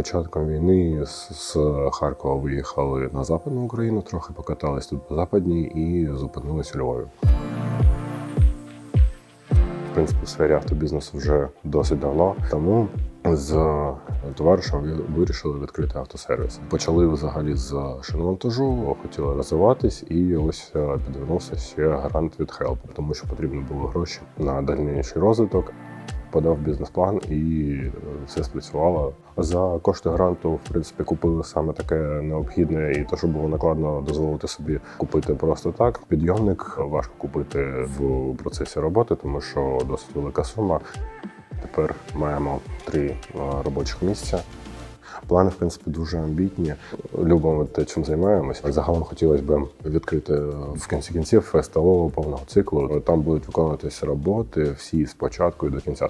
початком війни з, з Харкова виїхали на Западну Україну, трохи покатались тут по Западній і зупинились у Львові. В принципі, в сфері автобізнесу вже досить давно. Тому з товаришем вирішили відкрити автосервіс. Почали взагалі з шиномонтажу, хотіли розвиватись, і ось е, підвернувся ще грант від Help, тому що потрібно було гроші на дальніший розвиток. Подав бізнес-план і е, все спрацювало. За кошти гранту, в принципі, купили саме таке необхідне, і те, що було накладно дозволити собі купити просто так. Підйомник важко купити в процесі роботи, тому що досить велика сума. Тепер маємо три е, робочих місця. Плани, в принципі, дуже амбітні. Любимо те, чим займаємося. Загалом хотілося б відкрити в кінці кінців СТО повного циклу. Там будуть виконуватися роботи всі з початку і до кінця.